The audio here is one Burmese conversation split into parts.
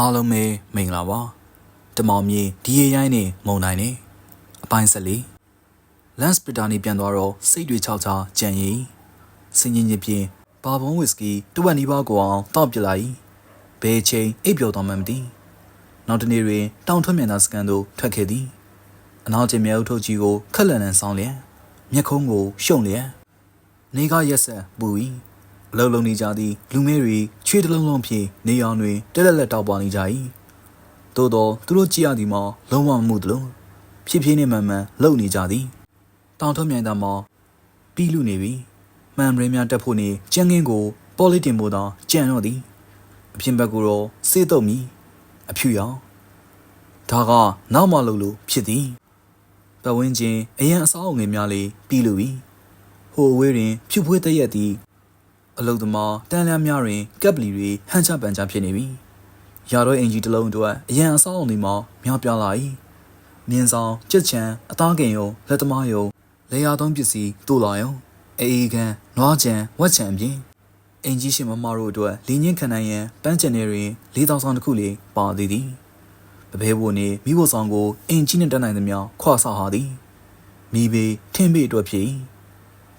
အားလုံးပဲမင်္ဂလာပါတမောင်မြေဒီရရိုင်းနေမုံနိုင်နေအပိုင်းဆက်လေးလန်စပီတာနီပြန်သွားတော့စိတ်တွေချောက်ချာကြံရီစင်ကြီးကြီးပြင်းဘာဘွန်ဝစ်စကီတဝက်နီးပါးကိုအောင်တောက်ပြလိုက်ဘဲချင်းအိပ်ပျော်တော်မှမသိနောက်တနေ့တွင်တောင်ထွက်မြန်သာစကန်သို့ထွက်ခဲ့သည်အနောက်ကျင်မြဲအုပ်ထုတ်ကြီးကိုခက်လန်လန်ဆောင်းလျက်မျက်ခုံးကိုရှုံလျက်နေကရက်ဆက်ပူ၏ အလုံးလုံးနေကြသည်လူမဲတွေချွေးတလုံးလုံးဖြင့်နေရောင်တွင်တက်လက်လက်တောက်ပွားနေကြ၏သို့သောသူတို့ကြည့်ရသည်မှာလုံးဝမမှုသလိုဖြည်းဖြည်းနဲ့မှန်မှန်လှုပ်နေကြသည်တောင်ထွက်မြိုင်သားမှာပြီးလူနေပြီမှန်ပရင်းများတက်ဖို့နေကျန်းကင်းကိုပေါ်လီတင်ဖို့သာကြံတော့သည်အပြင်ဘက်ကိုတော့စေးတော့မီအဖြူရောင်ဒါကနောက်မှလို့လို့ဖြစ်သည်ပတ်ဝန်းကျင်အရန်အစားအုံငယ်များလေးပြီးလူပြီဟိုအဝေးတွင်ဖြူဖွေးတရက်သည် အလုတ်သမားတန်လျားများတွင်ကပ်ပလီတွေဟန်ချပန်ချဖြစ်နေပြီ။ရာတော့အင်ဂျီတစ်လုံးအတွက်အရန်အဆောင်အုံဒီမှာများပြားလာ၏။မြင်းဆောင်ကြက်ချံအသားကင်ယုံလက်သမားယုံလေယာသုံးပစ္စည်းတို့လာယုံအေအေကန်နွားချံဝက်ချံအပြင်အင်ဂျီရှင်မမတို့အတွက်လင်းချင်းခံနိုင်ရန်ပန်းချန်တွေတွင်လေးတောင်ဆောင်တစ်ခုလေးပါသေးသည်။ပပဲဘိုနေမိဖို့ဆောင်ကိုအင်ဂျီနှင့်တက်နိုင်သမျှခွာဆဟာသည်။မိဘေထင်းဘေအတွက်ဖြစ်၏။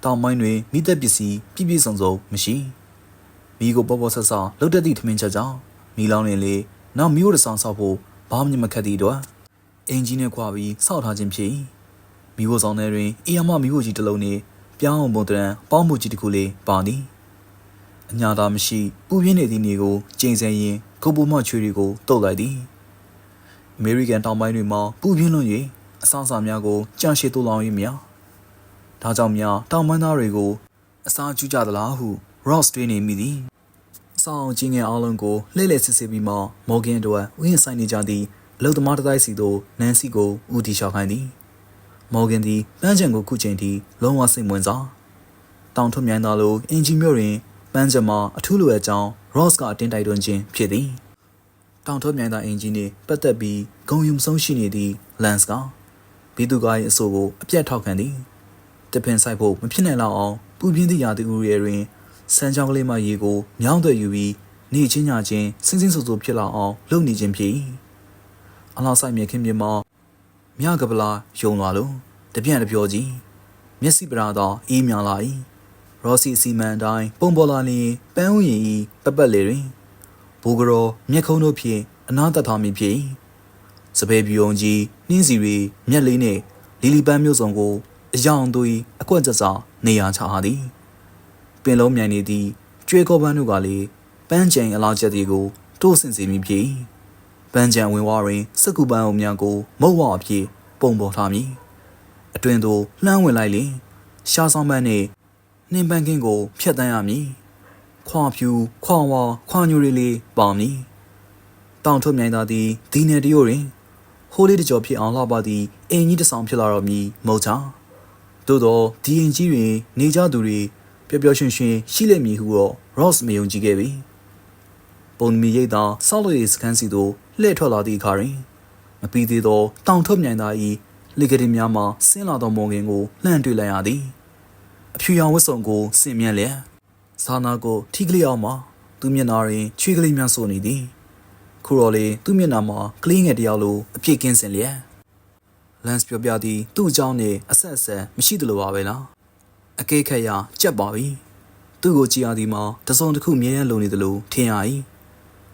တောင်ပိုင်းတွင်မိသက်ပစ္စည်းပြည့်ပြည့်စုံစုံမရှိမိကိုပေါ်ပေါ်ဆဆလှုပ်တက်သည့်ထမင်းချက်ကြောင့်မိလောင်းနေလေနောက်မိတို့တဆောင်ဆောက်ဖို့ဘာမှမခက်သည့်အတွက်အင်ဂျင်နဲ့ခွာပြီးစောက်ထားခြင်းဖြစ်၏မိဖို့ဆောင်ထဲတွင်အီယာမမိဖို့ကြီးတစ်လုံးနှင့်ပြောင်းအောင်ပုံတရံပေါင်းမှုကြီးတစ်ခုလေးပါသည်အညာသာမရှိပူပြင်းနေသည့်နေကိုကျိန်ဆဲရင်ကုပ်ပူမချွေတွေကိုတုတ်လိုက်သည်အမေရိကန်တောင်ပိုင်းတွေမှာပူပြင်းလွန်၍အဆောင်အစာများကိုကြာရှည်တူလောင်၍များ ဒါကြောင့်များတောင်ပန်းသားတွေကိုအစာကျူးကြသလားဟု Ross တွေးနေမိသည်။စောင်းချင်းငယ်အားလုံးကိုလှည့်လည်စစ်ဆေးပြီးမှမော်ဂင်တို့ဥယျာဉ်ဆိုင်နေကြသည့်အလုသမားတတိုင်းစီသို့နန်စီကိုဦးတီလျှောက်ခိုင်းသည်။မော်ဂင်သည်ပန်းချံကိုခုချိန်ထိလုံးဝစိတ်ဝင်စား။တောင်ထွက်မြိုင်သားလိုအင်ဂျီမြို့တွင်ပန်းချံမှာအထူးလိုအပ်ကြောင်း Ross ကအတင်းတိုက်တွန်းခြင်းဖြစ်သည်။တောင်ထွက်မြိုင်သားအင်ဂျီနှင့်ပတ်သက်ပြီးဂုံယူမဆုံးရှိနေသည့် Lance ကဘီသူကား၏အဆိုကိုအပြတ်ထောက်ခံသည်။ တပင်ဆိုင်ဖို့မဖြစ်နိုင်လောက်အောင်ပူပြင်းသည့်ရာသီဥရဲတွင်စမ်းချောင်းကလေးမှရေကိုမြောင်းသွဲယူပြီးနေချင်းညချင်းစင်းစင်းဆူဆူဖြစ်လာအောင်လုပ်နေခြင်းဖြစ်၏အလားဆိုင်မြခင်ပြမမြကပလာယုံလာလို့တပြန့်တပြောကြီးမျက်စိပရာသောအေးမြလာ၏ရောစီစီမန်တိုင်းပုံပေါ်လာလျင်ပန်းဥယျင်ဤပပက်လေတွင်ဘူကရောမျက်ခုံးတို့ဖြင့်အနာတထားမိဖြစ်၏စပယ်ပြူုံကြီးနှင်းစီရီမျက်လေးနှင့်လီလီပန်းမျိုးစုံကို အယောင်သွေးအကွက်ကြစာနေရာချဟာသည်ပင်လုံးမြိုင်နေသည့်ကျွဲကောပန်းတို့ကလည်းပန်းကြိမ်အလားချက်တွေကိုတိုးဆင်စေမိဖြစ်ပန်းကြံဝင်ဝါတွင်စက်ကူပန်းအုံများကိုမုတ်ဝအဖြစ်ပုံပေါ်ထားမည်အတွင်သို့လှမ်းဝင်လိုက်လျင်ရှားဆောင်ပန်းနှင့်နှင်းပန်းကင်းကိုဖျက်တမ်းရမည်ခွာဖြူခွာဝါခွာညူရီလေးပါမည်တောင်ထုတ်မြိုင်သာသည်ဒီနယ်တရိုတွင်ဟိုးလေးတကြောဖြစ်အောင်လှပသည်အင်ကြီးတစ်ဆောင်ဖြစ်လာတော့မည်မဟုတ်ချာ သို့တော့ဒီရင်ကြီးတွင် နေကြသူတွေပျော်ပျော်ရွှင်ရွှင်ရှိလိမ့်မည်ဟုတော့ Ross မယုံကြည်ခဲ့ပြီပုံမီရိတ်သာဆောက်လို့ရေးစကန်စီသို့လှည့်ထွက်လာသည့်အခါတွင်မပြီးသေးသောတောင်ထုတ်မြိုင်သား၏လေကတိများမှဆင်းလာသောမော်ဂင်ကိုလှမ်းတွေ့လိုက်ရသည်အဖြူရောင်ဝတ်စုံကိုဆင်မြန်းလျက်ဇာနာကိုထိကလေးအောင်မှသူမျက်နှာတွင်ချွေးကလေးများဆိုနေသည်ခုတော့လေသူမျက်နှာမှာကလေးငယ်တစ်ယောက်လိုအပြည့်ကင်းစင်လျက် လန်စ်ပြောပြသည်သူ့အကြောင်းနဲ့အဆက်အဆက်မရှိသလိုပါပဲလားအကဲခက်ရကြက်ပါပြီသူ့ကိုကြည်ရသည်မှာတစုံတစ်ခုမြဲရန်လုံနေသလိုထင်ရ၏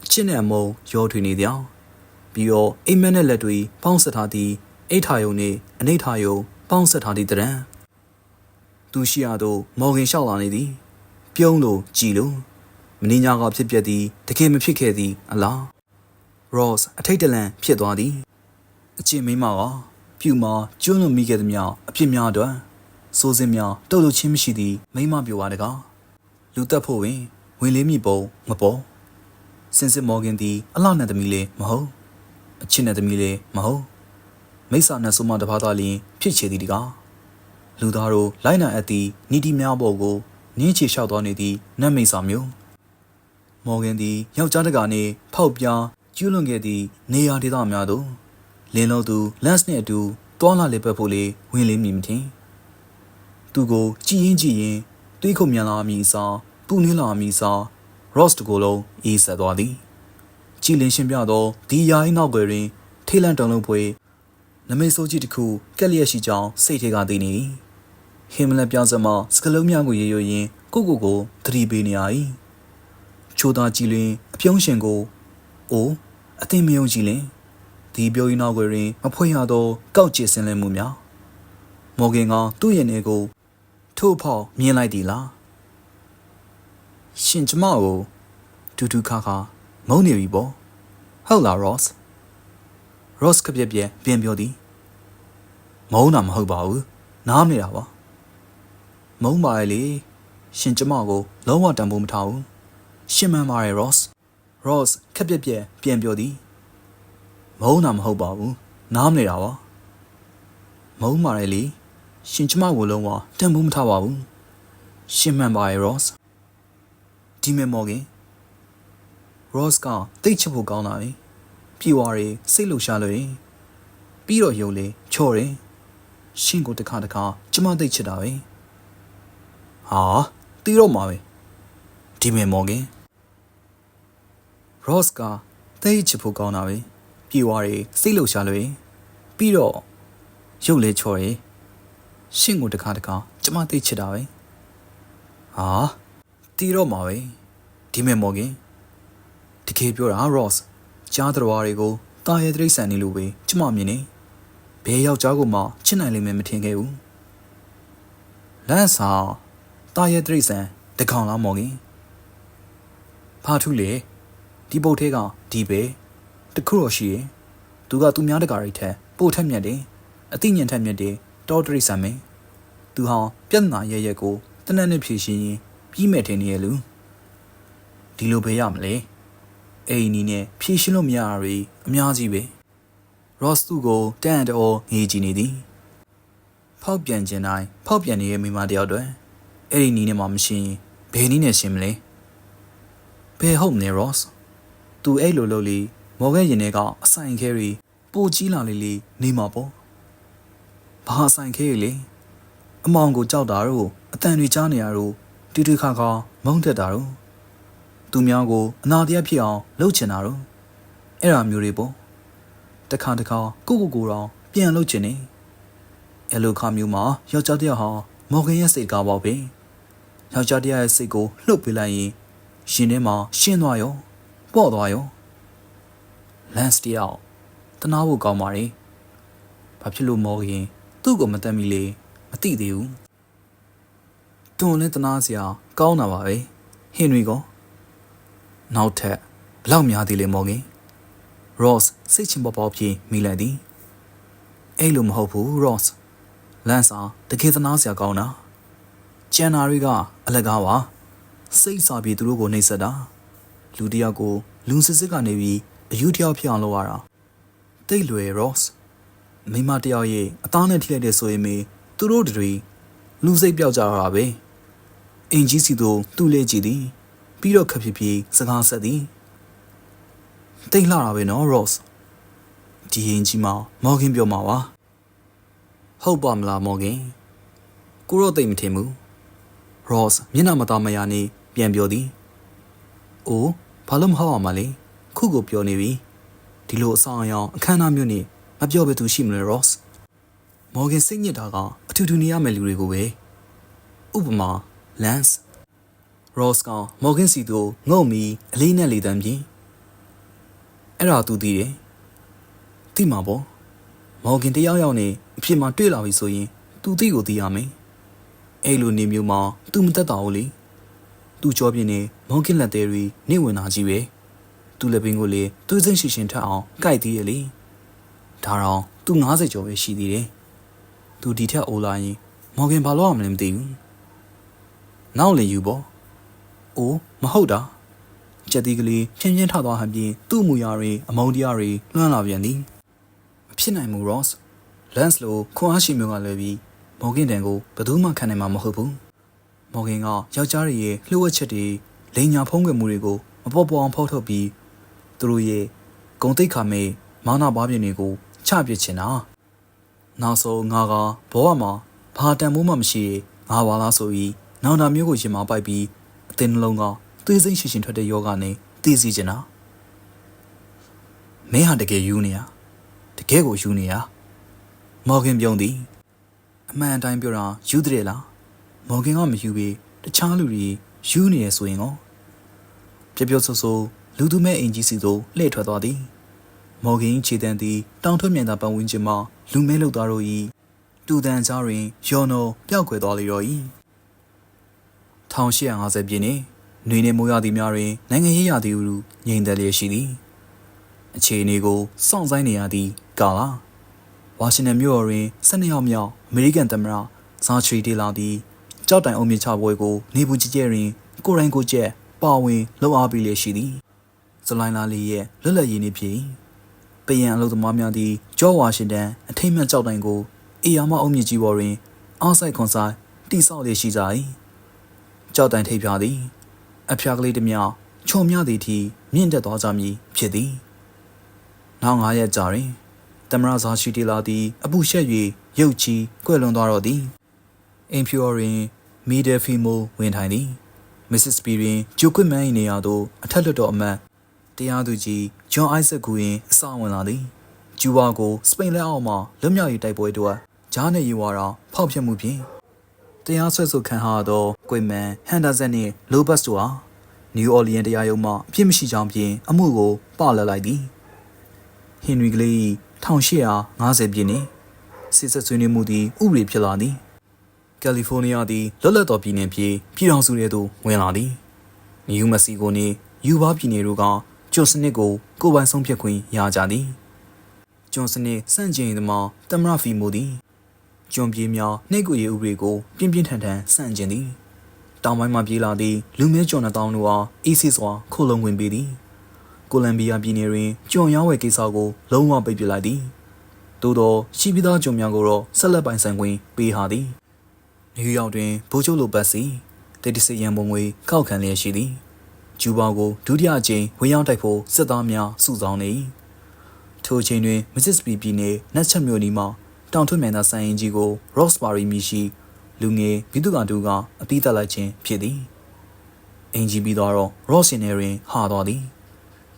အချစ်နဲ့အမုံရောထွေနေသည်ပြီးတော့အိမ်မက်နဲ့လက်တွေပေါင်းဆက်ထားသည့်အိတ်ထာယုံနှင့်အနိဋ္ဌာယုံပေါင်းဆက်ထားသည့်တရံသူရှိရသောမော်ဂင်လျှောက်လာနေသည် ပြုံးလို့ကြည်လို့မင်းညာကဖြစ်ပျက်သည်တကယ်မဖြစ်ခဲ့သည်အလား Ross အထိတ်တလန့်ဖြစ်သွားသည်အချင်းမိန်းမက ပြူမာကျွန်းလွန်မိခဲ့သည်များအဖြစ်များအတွက်စိုးစင်းများတုတ်လို့ချင်းမရှိသည်မိန်းမပြူပါတကားလူတက်ဖို့ဝင်ဝင်လေးမိပုံမပေါ်စင်စစ်မော်ဂင်သည်အလှနဲ့သမီးလေးမဟုတ်အချစ်နဲ့သမီးလေးမဟုတ်မိစ္ဆာနဲ့ဆိုမတပါးသားလျင်ဖြစ်ချေသည်တကားလူသားတို့လိုက်နာအပ်သည့်နီတီများပေါ်ကိုနင်းချေလျှောက်သွားနေသည့်နတ်မိစ္ဆာမျိုးမော်ဂင်သည်ယောက်ျားတကာနှင့်ဖောက်ပြားကျူးလွန်ခဲ့သည့်နေရာဒေသများသို့ လင်းလုံးသူလန့်စ်နဲ့အတူတွာလာလေပတ်ဖို့လေဝင်လေးမြင်မထင်သူကိုကြည်ရင်ကြည်ရင်တွေးခုမြန်လာမိစားပူနင်းလာမိစား Ross တကိုယ်လုံးအေးဆက်သွားသည်ကြည်လင်ရှင်ပြသောဒီယာ၏နောက်ွယ်တွင်ထိလန့်တုံလုံးဖွေနမိတ်ဆိုးကြီးတစ်ခုကက်လျက်ရှိကြောင်းစိတ်ထဲကသိနေ၏ဟိမလက်ပြောင်းစမစကလုံးများကိုရေရွရင်းကိုကိုကိုသတိပေးနေရ၏ချိုးသားကြည်လင်အပြုံးရှင်ကိုအိုးအသိမယုံကြည်လင် ဒီပြောရင်နောက်ွယ်တွင်မဖွင့်ရသော ကောက်ကျစ်စင်လင်မှုများမော်ဂင်ကသူ့ရဲ့နေကိုထို့ဖောက်မြင်လိုက်သည်လားရှင်ကျမကိုဒူးဒူးခါခါမုန်းနေပြီပေါ့ဟုတ်လား Ross Ross ကပြက်ပြက်ပြန်ပြောသည်မုန်းတာမဟုတ်ပါဘူးနားနေတာပါမုန်းပါရဲ့လေရှင်ကျမကိုလုံးဝတန်ဖိုးမထားဘူးရှင်မှန်ပါရဲ့ Ross Ross ခက်ပြက်ပြက်ပြန်ပြောသည် မုန်းတာမဟုတ်ပါဘူးနားမနေတာပါမုန်းပါရဲ့လေရှင်ကျမကိုလုံးဝတန်ဖိုးမထားပါဘူးရှင်မှန်ပါရဲ့ Ross ဒီမေမော်ကင် Ross ကတိတ်ချဖို့ကောင်းတာပဲပြေဝါရီစိတ်လှရှာလို့ရင်ပြီးတော့ယုံလေချော့တယ်ရှင်ကိုတခါတခါကျမသိတ်ချစ်တာပဲဟာတီးတော့မှာပဲဒီမေမော်ကင် Ross ကတိတ်ချဖို့ကောင်းတာပဲ ပြေဝါရီစိတ်လှရှာလို့ရင်ပြီးတော့ယုံလေချော့တယ်ရှင်ကိုတခါတခါကျမသိတ်ချစ်တာပဲဟာတီးတော့မှာပဲဒီမေမော်ကင်တကယ်ပြောတာ Ross ကြားတော်တွေကိုတာရဲတိရစ္ဆာန်နေလို့ပဲကျမမြင်နေဘယ်ယောက်ျားကိုမှချစ်နိုင်လိမ့်မယ်မထင်ခဲ့ဘူးလန့်စာတာရဲတိရစ္ဆာန်တကောင်လားမော်ကင်ဖာထုလေဒီပုတ်သေးကဒီပဲ တခုတော့ရှိရင်သူကသူများတကာရိတ်ထက်ပို့ထက်မြက်တယ်အသိဉာဏ်ထက်မြက်တယ်တောတိရစ္ဆာန်မင်းသူဟောင်းပြဿနာရရက်ကိုတနက်နဲ့ဖြေရှင်းရင်ပြီးမဲ့ထင်နေရလူဒီလိုပဲရမလဲအိမ်နီနဲ့ဖြေရှင်းလို့မရတာတွေအများကြီးပဲရော့စ်သူကိုတန်တော်ငေးကြည့်နေသည်ဖောက်ပြန်ခြင်းတိုင်းဖောက်ပြန်နေတဲ့မိမတယောက်တွေအဲ့ဒီနီးနဲ့မှမရှင်းဘယ်နီးနဲ့ရှင်းမလဲဘယ်ဟုတ်မလဲရော့စ်သူအဲ့လိုလုပ်လီ မော်ဂန်ရင်ထဲကအဆိုင်ခဲရီပိုကြီးလာလေလေနေမှာပေါ့ဘာအဆိုင်ခဲရီလေအမောင်ကိုကြောက်တာတို့အတန်တွေကြားနေရတို့တူတူခါခါမုန်းတက်တာတို့သူများကိုအနာတရားဖြစ်အောင်လုပ်ချင်တာတော့အဲ့ဒါမျိုးတွေပေါ့တခါတခါကိုကိုကိုတော့ပြန်လုပ်ချင်နေအဲ့လိုခါမျိုးမှာယောက်ျားတစ်ယောက်ဟာမော်ဂန်ရဲ့စိတ်ကားပေါ့ပဲယောက်ျားတစ်ယောက်ရဲ့စိတ်ကိုလှုပ်ပေးလိုက်ရင်ရှင်ထဲမှာရှင်းသွားရောပေါ့သွားရော လန့်စတယောက်တနာဖို့ကောင်းပါလေဘာဖြစ်လို့မော်ဂန်သူ့ကိုမတက်မိလေမသိသေးဘူးတွန်လဲတနာစရာကောင်းတာပါပဲဟင်နွေကောနောက်ထပ်ဘလောက်များသေးလဲမော်ဂင် Ross စိတ်ချင်ပေါ်ပေါ်ဖြေမိလိုက်သည်အဲ့လိုမဟုတ်ဘူး Ross လန်စာတကယ်သနာစရာကောင်းတာကျန်နာတွေကအလကားပါစိတ်စာပြေသူတို့ကိုနှိပ်စက်တာလူတယောက်ကိုလူစစ်စစ်ကနေပြီး အယူတယောက်ဖြစ်အောင်လုပ်ရတာတိတ်လွယ် Ross မိမတယောက်ရဲ့အသားနဲ့ထိလိုက်တဲ့ဆိုရင်မေသူတို့တွေလူစိတ်ပြောက်ကြတာပဲအင်ကြီးစီတို့သူ့လေကြည့်သည် ပြီးတော့ခက်ဖြစ်ပြီးစကားဆက်သည်တိတ်လှတာပဲနော် Ross ဒီရင်ကြီးမှာမော်ဂင်ပြောမှာပါဟုတ်ပါမလားမော်ဂင်ကိုတော့တိတ်မထင်ဘူး Ross မျက်နှာမသားမရနေပြန်ပြောသည်အိုးဘာလို့မဟုတ်အောင်မလဲ ခုကိုပြောနေပြီဒီလိုအဆောင်အယောင်အခမ်းအနားမျိုးနေမပြောဘဲသူရှိမလဲ Ross မော်ဂင်စိတ်ညစ်တာကအထူးထူနေရမယ့်လူတွေကိုပဲဥပမာ Lance Ross ကမော်ဂင်စီကိုငုံမီအလေးနဲ့လေတန်းပြင်အဲ့ဒါသူသိတယ်သိမှာပေါ့မော်ဂင်တယောက်ယောက်နေအဖြစ်မှတွေ့လာပြီဆိုရင်သူသိကိုသိရမယ်အဲ့လိုနေမျိုးမှာသူမသက်တာဘူးလေသူကြောပြင်းနေမော်ဂင်လက်သေးရီနေဝင်လာကြီးပဲ သူလည်းပင်ကိုလေသူစိတ်ရှိရှင်ထက်အောင်ကြိုက်သေးရဲ့လေဒါတော့သူ90ကျော်ပဲရှိသေးတယ်သူဒီထက်အိုလာရင်မော်ဂင်ဘာလို့ရမလဲမသိဘူးနောက်လည်းယူပေါ့။အိုးမဟုတ်တာ။ကြက်တီကလေးဖြင်းဖြင်းထသွားဟန်ပြင်သူ့မူရာတွေအမုန်းတရားတွေလွှမ်းလာပြန်သည်။မဖြစ်နိုင်ဘူး Ross ။ Lance လိုခွန်အားရှိမျိုးကလည်းပြီးမော်ဂင်တန်ကိုဘယ်သူမှခံနိုင်မှာမဟုတ်ဘူး။မော်ဂင်ကယောက်ျားတွေရဲ့လှုပ်ဝက်ချက်တွေလိန်ညာဖုံးကွယ်မှုတွေကိုမပေါ်ပေါ်အောင်ဖောက်ထုတ်ပြီး သူတို့ရဲ့ဂုံတိတ်ခါမဲ့မောင်းနာပါပြင်းတွေကိုချပစ်ချင်တာ။နောက်ဆုံးငါကဘောကမှာဘာတန်မိုးမှမရှိငါပါလားဆိုပြီးနောင်တာမျိုးကိုရှင်မပိုက်ပြီးအသင်းနှလုံးကသွေးစိမ့်ရှင်ရှင်ထွက်တဲ့ယောဂနဲ့သိစီချင်တာမင်းဟာတကယ်ယူနေရတကယ်ကိုယူနေရမော်ဂင်ပြုံးသည်အမှန်အတိုင်းပြောတာယူတဲ့လားမော်ဂင်ကမယူပြီးတခြားလူတွေယူနေရဆိုရင်ကောပြပြဆိုဆို လူသူမဲ့အင်ကြီးစီသို့လှည့်ထွက်သွားသည်မော်ဂင်ခြေတန်းသည်တောင်ထွက်မြန်သာပတ်ဝန်းကျင်မှလူမဲလုသားတို့၏တူတန်ကြားတွင်ယော်နိုပျောက်ကွယ်သွားလေတော့၏1850ပြည့်နှစ်ຫນွေနှင့်မိုးရသည်များတွင်နိုင်ငံရေးရာသီဟုငြိမ်သက်လျက်ရှိသည်အခြေအနေကိုစောင့်ဆိုင်နေရသည့်ကာလာဝါရှင်တန်မြို့တော်တွင်12ရောက်မြောက်အမေရိကန်သမ္မတဇာချရီဒေလာသည်ကြောက်တိုင်အုံမြင့်ချပွဲကိုနေပူကြီးကျဲတွင်ကိုရိုင်းကိုကျက်ပါဝင်လှုပ်အားပေးလျက်ရှိသည် ဇလိုင်းလာလီရဲ့လွတ်လပ်ရေးနေ့ဖြစ်ပယံအလုပ်သမားများသည်ဂျော့ဝါရှင်တန်အထိမ့်မှန်ကြောက်တိုင်ကိုအေယာမအုံမြင့်ကြီးပေါ်တွင်အားဆိုင်ခွန်ဆိုင်တိဆောက်လျက်ရှိကြ၏ကြောက်တိုင်ထိပ်ပြားသည် အဖျားကလေးတစ်မြောက်ချုံမြသည်ထိမြင့်တက်သွားကြမည်ဖြစ်သည်နောက်9ရက်ကြာတွင်တမရဇာရှိတီလာသည်အပူရှက်၍ရုတ်ချီကွယ်လွန်သွားတော့သည်အင်ဖြူအော်တွင်မီဒယ်ဖီမိုဝင်ထိုင်သည်မစ္စစ်ပီတွင်ဂျိုကွစ်မန်၏နေရာသို့အထက်လွှတ်တော်အမတ် တရားသူကြီးဂျွန်အိုက်ဇက်ကူရင်အစဝင်လာသည်ကျူဝါကိုစပိန်လက်အောက်မှလွတ်မြောက်ရေးတိုက်ပွဲတို့ဂျားနယ်ရီဝါရာဖောက်ဖျက်မှုဖြင့်တရားစွဲဆိုခံရသောကွေမန်ဟန်ဒါဆန်နှင့်လိုဘတ်တို့အားနယူးအော်လီယန်တရားရုံးမှအပြစ်မရှိကြောင်းဖြင့်အမှုကိုပလတ်လိုက်သည်ဟင်နရီကလေး1850ပြည့်နှစ်စစ်ဆက်ဆွေးနွေးမှုသည်ဥပဒေဖြစ်လာသည်ကယ်လီဖိုးနီးယားသည်လွတ်လပ်သောပြည်နယ်ဖြစ်ပြည်ထောင်စုထဲသို့ဝင်လာသည်နယူးမက္ကဆီကိုနှင့်ယူဘာပြည်နယ်တို့က ကျွန်းစနစ်ကိုကိုယ်ပိုင်ဆုံးဖြတ်ခွင့်ရကြသည်ကျွန်းစနစ်စန့်ကျင်သမားတမရဖီမိုသည်ကျွန်းပြေးများနှိတ်ကိုရေးဥပဒေကိုပြင်းပြင်းထန်ထန်စန့်ကျင်သည်တောင်ပိုင်းမှပြေးလာသည့်လူမျိုးကျွန်းနှောင်းတို့အားအီးစီစွာခိုလုံဝင်ပေးသည်ကိုလံဘီယာပြည်နယ်တွင်ကျွန်းရောင်းဝယ်ကိစ္စကိုလုံးဝပိတ်ပစ်လိုက်သည်သို့သောရှိပြီးသားကျွန်းများကိုတော့ဆက်လက်ပိုင်ဆိုင်ခွင့်ပေးဟာသည်နယူးယောက်တွင်ဘိုးချုပ်လိုဘတ်စီတေတစီရန်ပုံငွေကောက်ခံလျက်ရှိသည် ကျူဘာကိုဒုတိယအကြိမ်ဝင်ရောက်တိုက်ဖို့စစ်သားများစုဆောင်းနေ၏ထိုအချိန်တွင်မစ်စစ်ပီပြည်နယ်နတ်ချက်မြို့နီမှတောင်ထွတ်မြန်သာဆိုင်ရင်ကြီးကို Roxbury မြို့ရှိလူငယ်ဘီသူကတူကအပြီးသက်လိုက်ခြင်းဖြစ်သည်အင်ဂျီပြီးတော့ Ross ရှင်နယ်တွင်ဟာသွားသည်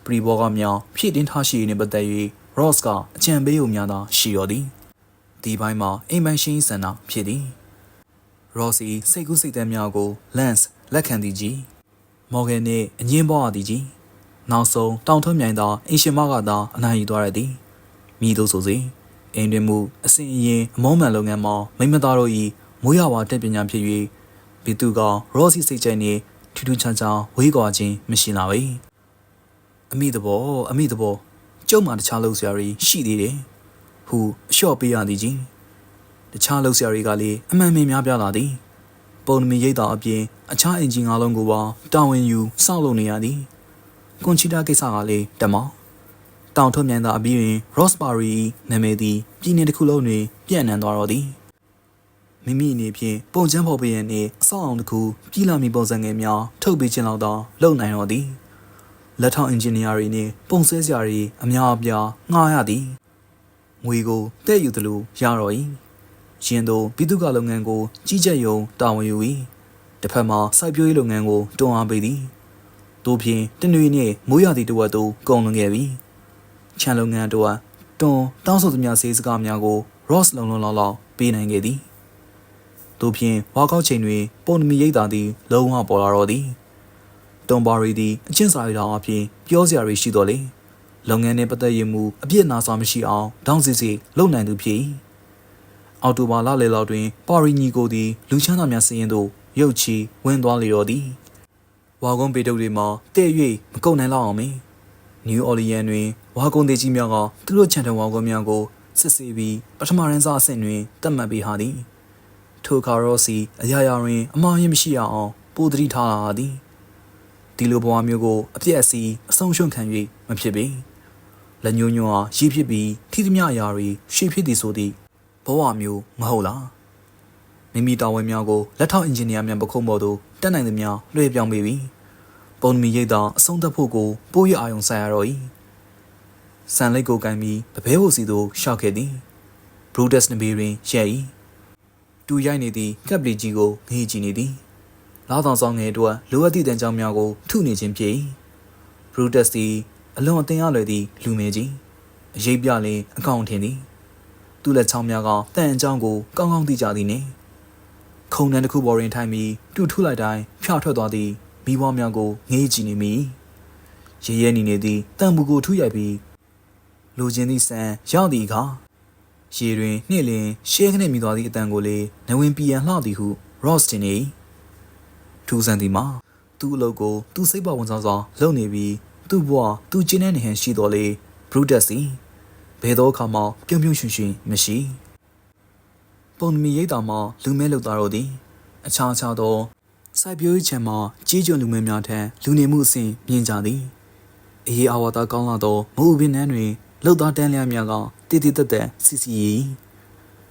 ပရီဘောကမြောင်ဖြည့်တင်းထားရှိနေပတ်သက်၍ Ross ကအကြံပေးုံများသာရှိတော်သည်ဒီပိုင်းမှာအိမ်ပိုင်ရှင်ဆန္ဒဖြစ်သည် Rossi စိတ်ကူးစိတ်သက်များကို Lance လက်ခံသည်ကြီး မော်ဂန်နှင့်အငင်းပွားသည်ကြီးနောက်ဆုံးတောင်ထွန်းမြိုင်သောအင်ရှင်မကသာအနိုင်ယူသွားရသည်မိတို့ဆိုစေအင်းတွင်မူအစဉ်အရင်အမောမှန်လုပ်ငန်းမှာမိမသားတို့၏မိုးရွာဝါတက်ပညာဖြစ်၍ဘီသူကရောစီစိတ်ကြိုက်နှင့်ထူးထူးခြားခြားဝေးကွာခြင်းမရှိလာပေအမိတဘောအမိတဘောကျုံမှတခြားလုပ်စရာတွေရှိသေးတယ်ဟုအလျှော့ပေးရသည်ကြီးတခြားလုပ်စရာတွေကလည်းအမှန်မင်းများပြားလာသည် ပုံနမီရိတ်တာအပြင်အခြားအင်ဂျင်ငါးလုံးကိုပါတာဝန်ယူစောင့်လုပ်နေရသည်ကွန်ချီတာကိစ္စကလည်းတမောင်တောင်ထုတ်မြန်သာအပြီးတွင် Rosberry နာမည်သည်ပြည်နယ်တစ်ခုလုံးတွင်ပြန့်နှံ့သွားတော့သည်မိမိအနေဖြင့်ပုံချမ်းဖော်ပေးရန်နှင့်အဆောက်အအုံတစ်ခုပြည်လာမီပုံစံငယ်များထုတ်ပေးခြင်းလောက်သောလုပ်နိုင်တော့သည်လက်ထောက်အင်ဂျင်နီယာတွေနှင့်ပုံဆွဲစရာတွေအများအပြားငှားရသည်ငွေကိုတဲ့ယူသလိုရတော့၏ ရင်တို့ပြည်သူ့ကလုပ်ငန်းကိုကြီးကြပ်ယုံတာဝန်ယူ၏တစ်ဖက်မှာစိုက်ပျိုးရေးလုပ်ငန်းကိုတွန်းအားပေးသည်တို့ဖြင့်တနွေနှင့်မိုးရသည့်တဝက်သို့ကုန်လွန်ခဲ့ပြီခြံလုပ်ငန်းတို့တွန်းတောင်းဆိုသမျှစေးစကားများကို Ross လုံလုံလောက်လောက်ပေးနိုင်ခဲ့သည်တို့ဖြင့်ဝါကောက်ချိန်တွင် ပုံနမီရိတ်တာသည်လုံးဝပေါ်လာတော့သည်တွန်ဘာရီသည်အချင်းစာရီတော်အပြင်ပြောစရာတွေရှိတော်လေလုပ်ငန်းနှင့်ပတ်သက်ရမှုအပြစ်နာစာမရှိအောင်တောင်းစီစီလုပ်နိုင်သူဖြစ်၏ အော်တိုဘာလလေလောက်တွင် ပါရီညီကိုသည်လူချမ်းသာများစည်ရင်သို့ရုတ်ချီဝင်သွားလေတော့သည်ဝါကုန်းပေတုပ်တွေမှာတဲ့၍မကုန်နိုင်လောက်အောင်မင်းနယူးအော်လီယန်တွင်ဝါကုန်းသေးကြီးများကသူတို့ချန်တဝါကုန်းများကိုစစ်ဆေးပြီးပထမရန်စားအဆင့်တွင်တတ်မှတ်ပေးဟာသည်ထိုခါရောစီအရာရာတွင်အမှားရမရှိအောင်ပိုတတိထားလာသည်ဒီလိုဘဝမျိုးကိုအပြည့်အစည်အဆုံးရှုံးခံ၍မဖြစ်ပေလက်ညှိုးညွှန်းအားရည်ဖြစ်ပြီးထိသမျှအရာတွေရှေ့ဖြစ်သည်ဆိုသည့် ဘဝမျိုးမဟုတ်လားမိမိတာဝန်များကိုလက်ထောက်အင်ဂျင်နီယာများပခုံးပေါ်သို့တက်နိုင်သမျှလွှဲပြောင်းပေးပြီးပုံမီရိတ်သာအဆုံးသတ်ဖို့ကိုပိုးရအာယုံဆိုင်ရတော့၏ဆန်လိတ်ကိုကင်ပြီးတပဲဟိုစီသို့ရှောက်ခဲ့သည်ဘရူဒက်စ်နဘေးတွင်ရဲ့၏တူရိုက်နေသည့်ကပ်ပလီကြီးကိုငေးကြည့်နေသည်လာဆောင်ဆောင်ငယ်တို့လိုအပ်သည့်တန်ကြောင်းများကိုထုနေခြင်းဖြစ်၏ဘရူဒက်စ်သည်အလွန်အသင်ရလွယ်သည့်လူမဲကြီးအရေးပြလင်အကောင့်ထင်သည် သူ့လက်ချောင်းများကတန်အကြောင်းကိုကောင်းကောင်းသိကြသည်နှင့်ခုံတန်းတစ်ခုပေါ်တွင်ထိုင်ပြီးတူထုလိုက်တိုင်းဖြာထွက်သွားသည့်မိဘများကိုငေးကြည့်နေမိရေရဲနေနေသည့်တန်ဘူးကိုထုရိုက်ပြီးလူချင်းသည့်ဆန်ရောက်သည့်အခါရေတွင်နှင့်လင်ရှဲခနဲ့မိသွားသည့်အတန်ကိုလေနဝင်ပီယံလှသည်ဟု Ross တင်နေထူးဆန်းသည်မှာသူ့အလုပ်ကိုသူစိတ်ပဝင်စားစွာလုပ်နေပြီးသူ့ဘဝသူကျင်းတဲ့နေဟန်ရှိတော်လေ Brutus သည် ဘယ်သောအခါမှပြုံးပြုံးရွှင်ရွှင်မရှိပုံမီရိတ်တာမှလူမဲလောက်သားတော့သည်အခြားခြားသောစိုက်ပျိုးရေးခြံမှာကြီးကျွန်းလူမဲများထံလူနေမှုအစဉ်မြင်ကြသည်အေးအာဝါဒကောင်းလာသောမူပင်နှန်းတွင်လောက်သားတန်းလျားများကတည်တည်တက်တက်စီစီရီ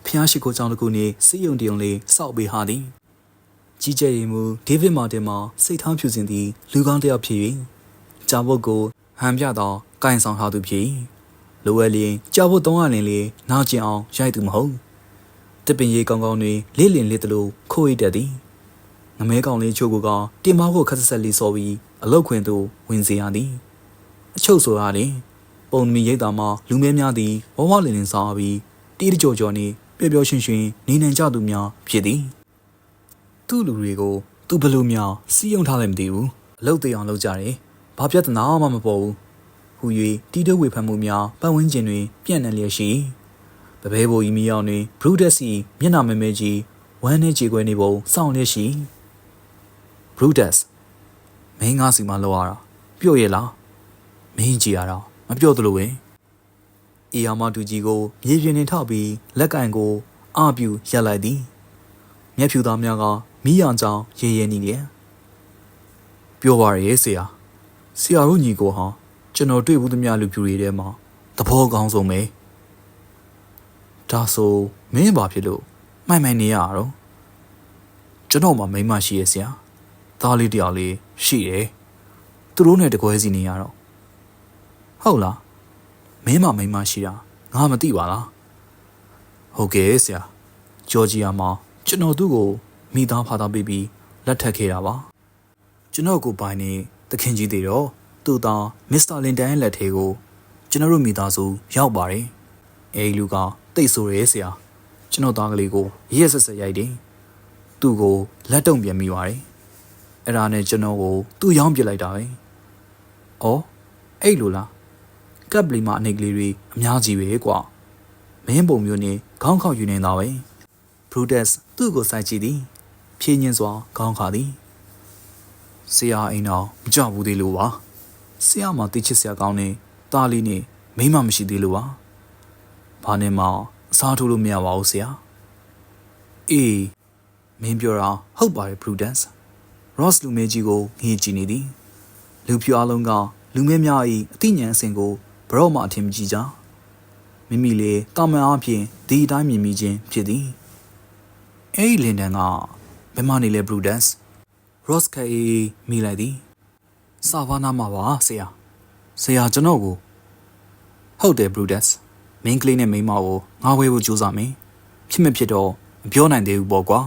ဖျားရှိခိုးကြောင်းတစ်ခုနှင့်စိတ်ယုံတယုံလေးစောက်ပေးဟာသည်ကြီးကျယ်ရင်မူဒေးဗစ်မာတင်မှာစိတ်ထားဖြူစင်သည့်လူကောင်းတစ်ယောက်ဖြစ်၍ဂျာဘုတ်ကိုဟန်ပြသောကိုင်ဆောင်ထားသူဖြစ် လိုအပ်လျင်ဂျာဘုတ်သုံးရလင်လေနာကျင်အောင်ရိုက်သူမဟုတ်တပင်ရီကောင်းကောင်းတွင်လေးလင်လေးတလို့ခိုးရတတ်သည်ငမဲကောင်လေးချို့ကတင်မောက်ကိုခက်ဆက်ဆက်လေးစော်ပြီးအလုတ်ခွင်သို့ဝင်စေရသည်အချုပ်ဆိုရလျင်ပုံမီရိတ်တာမှလူမဲများသည်ဝဝလင်လင်စားပြီးတီးတကြော်ကြော်နေပျော်ပျော်ရွှင်ရွှင်နေနိုင်ကြသူများဖြစ်သည်သူ့လူတွေကိုသူဘလို့များစီးယုံထားလည်းမသိဘူးအလုတ်သေးအောင်လုပ်ကြတယ်ဘာပြဿနာမှမပေါ်ဘူး ဟူ၍တီးတဝေဖန်မှုများပတ်ဝန်းကျင်တွင်ပြန့်နှံ့လျက်ရှိပပဲဘိုဤမီအောင်တွင်ဘရူဒက်စီမျက်နှာမဲမဲကြီးဝမ်းနဲ့ကြေခွဲနေပုံစောင့်လျက်ရှိဘရူဒက်မင်းငါစီမလောက်ရတာပြော့ရဲ့လားမင်းကြည့်ရတာမပြော့သလိုပဲအီယာမတူကြီးကိုမြေပြင်တင်ထောက်ပြီးလက်ကင်ကိုအပြူရက်လိုက်သည်မျက်ဖြူသားများကမိရန်ကြောင်ရေရဲနေတယ်ပြောပါရဲ့ဆရာဆရာတို့ညီကိုဟာ ကျွန်တော်တွေ့ဘူးသမျှလူပြူတွေထဲမှာသဘောကောင်းဆုံးပဲဒါဆိုမင်းဘာဖြစ်လို့မှိုင်မှိုင်နေရတော့ကျွန်တော်မှမိန်းမရှိရဲ့ဆရာသားလေးတယောက်လေးရှိတယ်သူတို့နဲ့တကွဲစီနေရတော့ဟုတ်လားမင်းမမိန်းမရှိတာငါမသိပါလားဟုတ်ကဲ့ဆရာဂျော်ဂျီယာမှာကျွန်တော်သူ့ကိုမိသားဖာသားပေးပြီးလက်ထပ်ခဲ့တာပါကျွန်တော်ကိုပိုင်နေတခင်ကြီးတွေတော့ သူ့သားမစ္စတာလင်တန်ရဲ့လက်ထဲကိုကျွန်တော်တို့မိသားစုရောက်ပါတယ်အဲဒီလူကတိတ်ဆိုရဲဆရာကျွန်တော်သားကလေးကိုရက်ဆက်ဆက်ရိုက်တယ်သူ့ကိုလက်တုံပြန်မိပါတယ်အဲ့ဒါနဲ့ကျွန်တော်ကိုသူ့ရောင်းပစ်လိုက်တာပဲ။အော်အဲ့လိုလား။ကပ်ပလီမာအနေကလေးတွေအများကြီးပဲကွာ။မင်းပုံမျိုးနဲ့ခေါင်းခေါက်ယူနေတာပဲ။ Brutus သူ့ကိုစိုက်ကြည့်သည်။ဖြင်းညင်းစွာခေါင်းခါသည်။ဆရာအိမ်တော်မကြောက်ဘူးသေးလို့ပါ။ ဆရာမှတိချစ်ဆရာကောင်းနေတားလေးနဲ့မိမမရှိသေးလို့ပါ။ဘာနဲ့မှအစားထိုးလို့မရပါဘူးဆရာ။အေးမင်းပြောတာဟုတ်ပါတယ် Prudence Ross လူမဲကြီးကိုငေးကြည့်နေသည်လူဖြူအလုံးကလူမဲများ၏အသိဉာဏ်အစဉ်ကိုဘရော့မှအထင်မကြီးကြမိမိလေတာမန်အားဖြင့်ဒီအတိုင်းမြင်မိခြင်းဖြစ်သည်အဲ့ဒီလင်ဒန်ကဘယ်မှနေလဲ Prudence Ross ကအေးမိလိုက်သည် စာဗာနာမှာပါဆရာဆရာကျွန်တော်ကိုဟုတ်တယ် Prudence မင်းကလေးနဲ့မိန်းမကိုငါဝဲဖို့ကြိုးစားမယ်ဖြစ်မဖြစ်တော့မပြောနိုင်သေးဘူးပေါ့ကွာ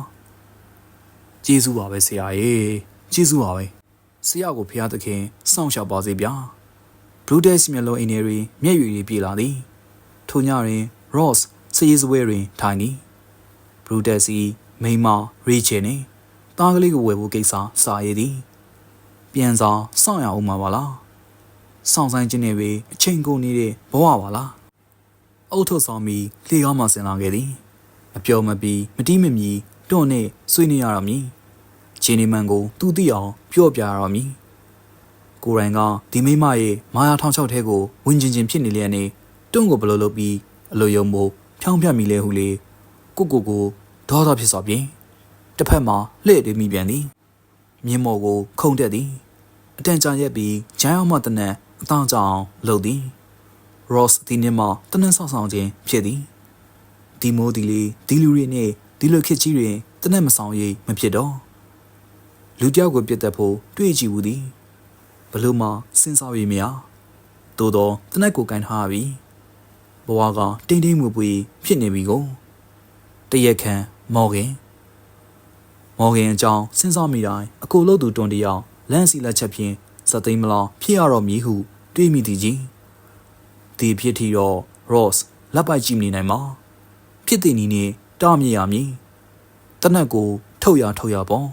ကျေးဇူးပါပဲဆရာရေကျေးဇူးပါပဲဆရာကိုဖျားသခင်စောင့်ရှောက်ပါစေဗျာဘလူးဒက်စ်မျက်လုံးအင်းတွေမျက်ရည်တွေပြေလာသည်ထိုညတွင် Ross စည်စပွဲတွင်ထိုင်သည်ဘလူးဒက်စီမိမရီချယ်နှင့်တားကလေးကိုဝယ်ဖို့ကိစ္စစာရည်သည် ပြန်စာစောင့်ရအောင်မှာပါလားစောင့်ဆိုင်ခြင်းနဲ့ပဲအချိန်ကုန်နေတဲ့ဘဝပါလားအုတ်ထုတ်ဆောင်ပြီးလေကောင်းမှဆင်လာခဲ့သည်အပျော်မပီမတိမမီတွန့်နဲ့ဆွေးနေရတော့မည်ခြေနေမှန်ကိုသူသိအောင်ပြော့ပြရတော့မည်ကိုရိုင်းကဒီမိမရဲ့မာယာထောင်ချောက်ထဲကိုဝင်ကျင်ကျင်ဖြစ်နေလျက်နေတွန့်ကိုဘလို့လုပ်ပြီးအလိုယုံမို့ဖြောင်းပြမိလဲဟုလေကိုကိုကိုဒေါသဖြစ်စွာပြင်တစ်ဖက်မှာလှည့်တွေမိပြန်သည် မြင်းမော်ကိုခုန်တက်သည်အတန်ကြာရက်ပြီးဂျိုင်းအောင်မတနက်အတောင်ကြောင်လှုပ်သည် Ross ဒီနေ့မှတနက်ဆောက်ဆောင်ခြင်းဖြစ်သည်ဒီမိုးဒီလီဒီလူတွေနဲ့ဒီလိုခစ်ကြီးတွင်တနက်မဆောင်ရိပ်မဖြစ်တော့လူတယောက်ကိုပြတ်သက်ဖို့တွေးကြည့်ဘူးသည်ဘလို့မှစဉ်းစားရမရသို့တော့တနက်ကိုကန်ထားပြီဘဝကတိမ့်တိမ့်မူပွေဖြစ်နေပြီကိုတရက်ခန့်မော်ခင် မော်ခင်အကြောင်းစဉ်းစားမိတိုင်းအကိုလို့သူတွန်တယောက်လန့်စီလက်ချက်ဖြင့်စသိမ်းမလောင်ဖြစ်ရတော့မည်ဟုတွေးမိသည်ကြီးဒီဖြစ်ထီတော့ Ross လက်ပိုက်ကြည့်မနေနိုင်မှာဖြစ်တဲ့နီးနဲ့တားမြစ်ရမည်တနက်ကိုထုတ်ရထုတ်ရပေါ့